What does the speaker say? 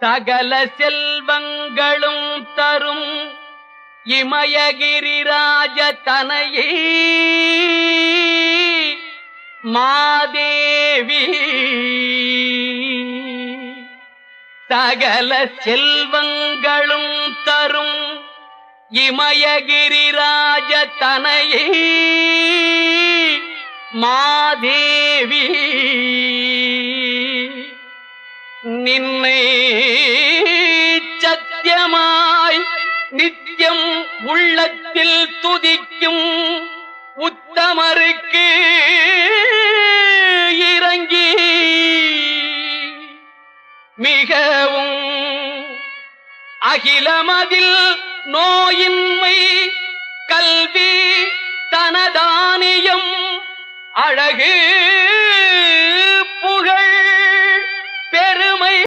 சகல செல்வங்களும் தரும் இமயகிரிராஜ தனையே. மாதேவி சகல செல்வங்களும் தரும் இமயகிரிராஜ தனையே. மாதேவி நின்னை சத்தியமாய் நித்தியம் உள்ளத்தில் துதிக்கும் உத்தமருக்கு இறங்கி மிகவும் அகிலமதில் நோயின்மை கல்வி தனதானியம் அழகு